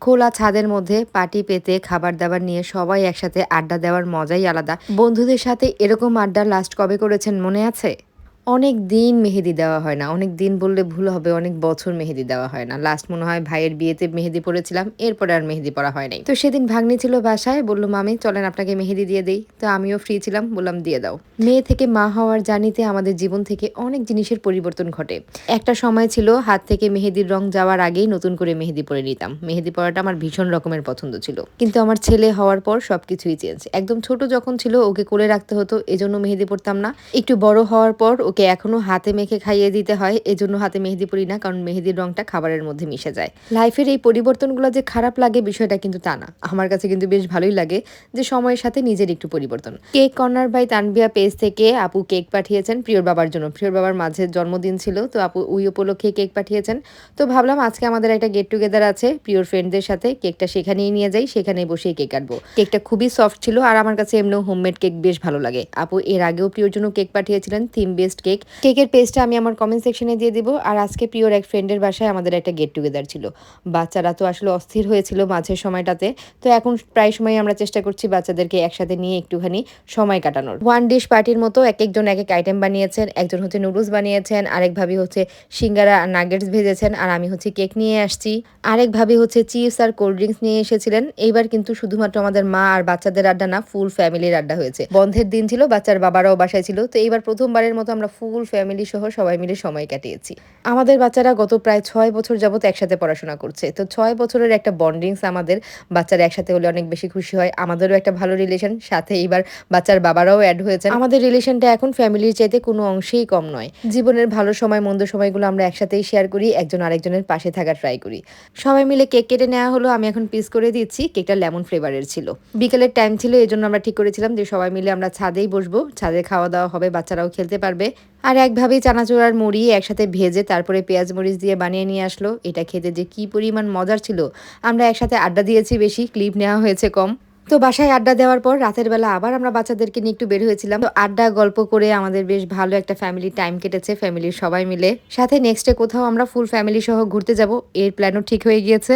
খোলা ছাদের মধ্যে পার্টি পেতে খাবার দাবার নিয়ে সবাই একসাথে আড্ডা দেওয়ার মজাই আলাদা। বন্ধুদের সাথে এরকম আড্ডা লাস্ট কবে করেছেন মনে আছে? অনেক দিন মেহেদি দেওয়া হয় না। অনেক দিন বললে ভুল হবে, অনেক বছর মেহেদি দেওয়া হয় না। লাস্ট মনে হয় ভাইয়ের বিয়েতে মেহেদি পড়েছিলাম এরপরে আর মেহেদি পড়া হয় নাই। তো সেদিন ভাগ্নি ছিল বাসায়, বলল, মামি, চলেন আপনাকে মেহেদি দিয়ে দেই। তো আমিও ফ্রি ছিলাম, বললাম, দিয়ে দাও। মেয়ে থেকে মা হওয়ার জানিতে আমাদের জীবন থেকে অনেক জিনিসের পরিবর্তন ঘটে। একটা সময় ছিল হাত থেকে মেহেদির রং যাওয়ার আগেই নতুন করে মেহেদি পরে নিতাম। মেহেদি পরাটা আমার ভীষণ রকমের পছন্দ ছিল। কিন্তু আমার ছেলে হওয়ার পর সবকিছুই চেঞ্জ একদম ছোট যখন ছিল, ওকে কোলে রাখতে হতো, এজন্য মেহেদি পরতাম না। একটু বড় হওয়ার পর ওকে এখনও হাতে মেখে খাইয়ে দিতে হয়, এজন্য হাতে মেহেদি পরি না, কারণ মেহেদির রংটা খাবারের মধ্যে মিশে যায়। লাইফের এই পরিবর্তনগুলো যে খারাপ লাগে বিষয়টা কিন্তু তা না। আমার কাছে কিন্তু বেশ ভালোই লাগে যে সময়ের সাথে নিজের একটু পরিবর্তন। Cake corner by Tanbia page থেকে আপু কেক পাঠিয়েছেন প্রিয়র বাবার জন্য। প্রিয়র বাবার মাঝে জন্মদিন ছিল, তো আপু ওই উপলক্ষে কেক পাঠিয়েছেন। তো ভাবলাম আজকে আমাদের একটা গেট টুগেদার আছে, প্রিয়র ফ্রেন্ডদের সাথে। কেকটা সেখানেই নিয়ে যাই, সেখানেই বসেই কেক কাটবো। কেকটা খুবই সফট ছিল, আর আমার কাছে এমনিও হোমমেড কেক বেশ ভালো লাগে। আপু এর আগেও প্রিয়র জন্য কেক পাঠিয়েছিলেন থিম বেসড কেক কেকের পেস্টটা আমি আমার কমেন্ট সেকশনে দিয়ে দিব। আর আজকে প্রিয়র এক ফ্রেন্ডের বাসায় আমাদের একটা গেট টুগেদার ছিল। বাচ্চারা তো আসলে অস্থির হয়েছিল মাঝের সময়টাতে। তো এখন প্রায় সময় আমরা চেষ্টা করছি বাচ্চাদেরকে একসাথে নিয়ে একটুখানি সময় কাটানোর। ওয়ান ডিশ পার্টির মতো এক একজন এক এক আইটেম বানিয়েছেন। একজন হচ্ছে নুডলস বানিয়েছেন। আরেক ভাবি হচ্ছে সিঙ্গারা আর নাগেটস ভেজেছেন। আর আমি হচ্ছে কেক নিয়ে আসছি। আরেক ভাবি হচ্ছে চিপস আর কোল্ড ড্রিঙ্কস নিয়ে এসেছিলেন। এইবার কিন্তু শুধুমাত্র আমাদের মা আর বাচ্চাদের আড্ডা না ফুল ফ্যামিলির আড্ডা হয়েছে। বন্ধের দিন ছিল, বাচ্চার বাবারাও বাসায় ছিল। তো এইবার প্রথমবারের মতো আমরা ফুল ফ্যামিলি সহ সবাই মিলে সময় কাটিয়েছি। আমাদের বাচ্চারা গত প্রায় ছয় বছর যাবত একসাথে পড়াশোনা করছে। তো ছয় বছরের একটা বন্ডিংস আমাদের বাচ্চারা একসাথে হলে অনেক বেশি খুশি হয়। আমাদেরও একটা ভালো রিলেশন সাথে এইবার বাচ্চার বাবারাও অ্যাড হয়েছে আমাদের রিলেশনটা এখন ফ্যামিলির চাইতে কোনো অংশেই কম নয়। জীবনের ভালো সময়, মন্দ সময়গুলো আমরা একসাথেই শেয়ার করি, একজন আরেকজনের পাশে থাকার ট্রাই করি। সবাই মিলে কেক কেটে নেওয়া হলো, আমি এখন পিস করে দিচ্ছি। কেকটা লেমন ফ্লেভারের ছিল। বিকেলের টাইম ছিল এই জন্য আমরা ঠিক করেছিলাম যে সবাই মিলে আমরা ছাদেই বসবো। ছাদে খাওয়া দাওয়া হবে, বাচ্চারাও খেলতে পারবে। আর একভাবেই চানাচুর আর মুড়ি একসাথে ভেজে তারপরে পেঁয়াজ মরিচ দিয়ে বানিয়ে নিয়ে আসলো। এটা খেতে যে কি পরিমাণ মজার ছিল। আমরা একসাথে আড্ডা দিয়েছি বেশি, ক্লিপ নেওয়া হয়েছে কম। তো বাসায় আড্ডা দেওয়ার পর রাতের বেলা আবার আমরা বাচ্চাদেরকে নিয়ে একটু বের হয়েছিলাম। তো আড্ডা, গল্প করে আমাদের বেশ ভালো একটা ফ্যামিলি টাইম কেটেছে ফ্যামিলির সবাই মিলে। সাথে নেক্সটে কোথাও আমরা ফুল ফ্যামিলি সহ ঘুরতে যাব, এর প্ল্যানও ঠিক হয়ে গিয়েছে।